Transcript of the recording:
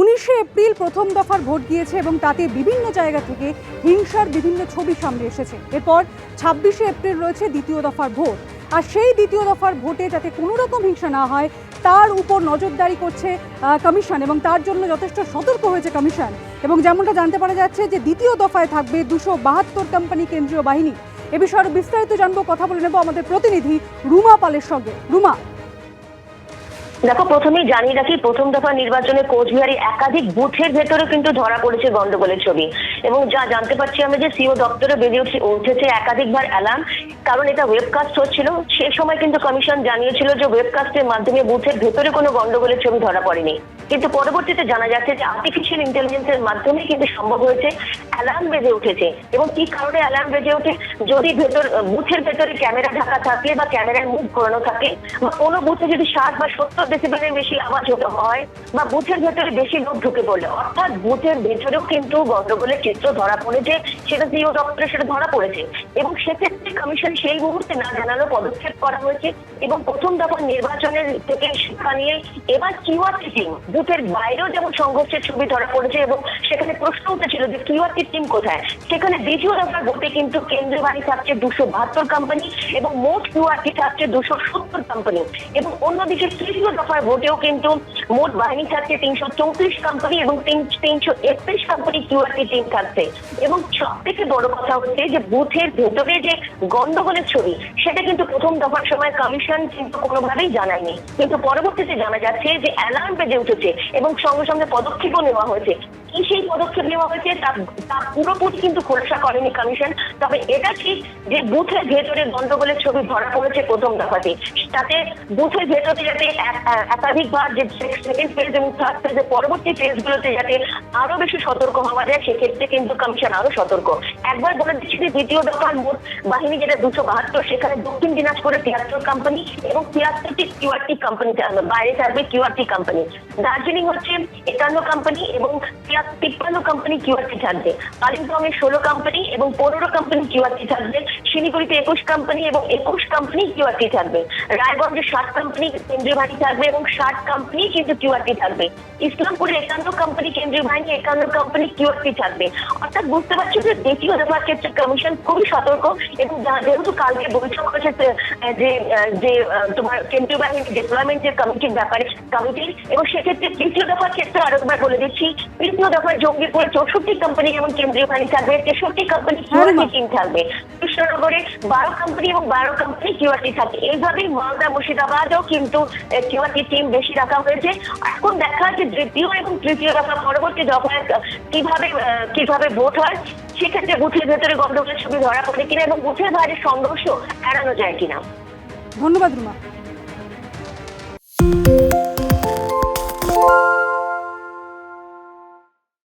উনিশে এপ্রিল প্রথম দফার ভোট গিয়েছে এবং তাতে বিভিন্ন জায়গা থেকে হিংসার বিভিন্ন ছবি সামনে এসেছে। এরপর ছাব্বিশে এপ্রিল রয়েছে দ্বিতীয় দফার ভোট। আর সেই দ্বিতীয় দফার ভোটে যাতে কোনো রকম হিংসা না হয়, তার উপর নজরদারি করছে কমিশন এবং তার জন্য যথেষ্ট সতর্ক হয়েছে কমিশন। এবং যেমনটা জানতে পারা যাচ্ছে যে দ্বিতীয় দফায় থাকবে দুশো বাহাত্তর কোম্পানি কেন্দ্রীয় বাহিনী। এ বিষয়ে বিস্তারিত জানব, কথা বলে নেব আমাদের প্রতিনিধি রুমা পালের সঙ্গে। রুমা। দেখো, প্রথমেই জানিয়ে রাখি, প্রথম দফা নির্বাচনে কোচবিহারে একাধিক বুথের ভেতরে কিন্তু ধরা পড়েছে গন্ডগোলের ছবি। এবং যা জানতে পারছি আমরা যে সিও দপ্তরে বেরিয়ে উঠছে উঠেছে একাধিকবার অ্যালার্ম, কারণ এটা ওয়েবকাস্ট হচ্ছিল। সে সময় কিন্তু কমিশন জানিয়েছিল যে ওয়েবকাস্টের মাধ্যমে বুথের ভেতরে কোনো গন্ডগোলের ছবি ধরা পড়েনি। কিন্তু পরবর্তীতে জানা যাচ্ছে যে আর্টিফিশিয়াল ইন্টেলিজেন্সের মাধ্যমে কিন্তু সম্ভব হয়েছে অ্যালার্ম বেজে উঠেছে। এবং কি কারণে অ্যালার্ম বেজে ওঠে? যদি ভেতর বুথের ভেতরে ক্যামেরা ঢাকা থাকলে বা ক্যামেরার মুখ ঘোরানো থাকে, বা কোনো বুথে যদি ষাট বা সত্তর ডেসিবেলের বেশি আওয়াজ হতে হয়, বা বুথের ভেতরে বেশি লোক ঢুকে পড়লে, অর্থাৎ বুথের ভেতরেও কিন্তু গন্ডগোলের চিত্র ধরা পড়েছে, সেটা সিও দপ্তরে সেটা ধরা পড়েছে। এবং সেক্ষেত্রে কমিশন সেই মুহূর্তে না জানানো পদক্ষেপ করা হয়েছে। এবং প্রথম দফার নির্বাচনের থেকে শিক্ষা নিয়ে এবার কিউআরটি টিম বুথের বাইরেও যেমন সংঘর্ষের ছবি ধরা পড়েছে এবং সেখানে প্রশ্ন উঠেছিল যে কিউআরটি টিম কোথায়? সেখানে দ্বিতীয় দফার ভোটে কিন্তু কেন্দ্রীয় বাহিনী থাকছে দুশো বাহাত্তর কোম্পানি এবং মোট কিউআরটি থাকছে দুশো সত্তর কোম্পানি এবং অন্যদিকে তৃতীয় দফার ভোটেও কিন্তু মোট বাহিনী থাকছে তিনশো চৌত্রিশ কোম্পানি এবং তিনশো একত্রিশ কোম্পানি কিউআরটি টিম থাকছে এবং সব থেকে বড় কথা হচ্ছে যে বুথের ভেতরে যে গন্ডগোলের ছবি, সেটা কিন্তু প্রথম দফার সময় কমিশন কিন্তু কোনোভাবেই জানায়নি। কিন্তু পরবর্তীতে জানা যাচ্ছে যে অ্যালার্ম বেজে উঠেছে এবং সঙ্গে সঙ্গে পদক্ষেপও নেওয়া হয়েছে। কি সেই পদক্ষেপ নেওয়া হয়েছে তা পুরোপুরি কিন্তু খোলসা করেনি কমিশন। তবে এটা ঠিক যে বুথের ভেতরে গন্ডগোলের ছবি ধরা পড়েছে প্রথম দফাতে। তাতে বুথের ভেতরে যাতে একাধিকবার যে সেকেন্ড ফেজ এবং থার্ড ফেজে পরবর্তী ফেজগুলোতে যাতে আরও বেশি সতর্ক হওয়া যায়, সেক্ষেত্রে কিন্তু কমিশন আরও সতর্ক। একবার বলে দিচ্ছি যে দ্বিতীয় দফার মোট বাহিনী যেটা দুশো বাহাত্তর, সেখানে দক্ষিণ দিনাজপুরে তিয়াত্তর কোম্পানি এবং তিয়াত্তরটি কিউআরটি কোম্পানি বাইরে থাকবে কিউআরটি কোম্পানি দার্জিলিং হচ্ছে একান্ন কোম্পানি এবং তিপ্পান্ন কোম্পানি কিউআরটি থাকবে। কালিম্পংয়ে ষোলো কোম্পানি এবং পনেরো কোম্পানি কিউআরটি থাকবে। শিলিগুড়িতে একুশ কোম্পানি এবং একুশ কোম্পানি কিউআরটি থাকবে। রায়গঞ্জে ষাট কোম্পানি কেন্দ্রীয় বাহিনী থাকবে এবং ষাট কোম্পানি কিন্তু কিউআরটি থাকবে। ইসলামপুরে একান্ন কোম্পানি কেন্দ্রীয় বাহিনী একান্ন কোম্পানি কিউআরটি থাকবে। অর্থাৎ বুঝতে পারছি যে দ্বিতীয় দফার ক্ষেত্রে কমিশন খুবই সতর্ক এবং যেহেতু কালকে বৈঠক হয়েছে যে যে তোমার কেন্দ্রীয় বাহিনী ডিপ্লয়মেন্টের কমিটির ব্যাপারে কমিটির এবং সেক্ষেত্রে তৃতীয় দফার ক্ষেত্রে আরও একবার বলে দিচ্ছি, তৃতীয় দফার জঙ্গিপুরে চৌষট্টি কোম্পানি এবং কেন্দ্রীয় বাহিনী থাকবে তেষট্টি কোম্পানি কিউআরটি টিম থাকবে। কৃষ্ণনগরে বারো কোম্পানি এবং বারো কোম্পানি কিউআরটি থাকবে। এইভাবেই মালদা মুর্শিদাবাদও কিন্তু কিউআরটি টিম বেশি রাখা হয়েছে। এখন দেখা যে দ্বিতীয় এবং তৃতীয় দফা পরবর্তী দফায় কীভাবে কীভাবে ভোট হয় সেক্ষেত্রে বুথের ভেতরে গন্ডগোলের ছবি ধরা পড়ে কিনা এবং বুথের বাইরে সংঘর্ষ এড়ানো যায় কিনা। ধন্যবাদ রুমা।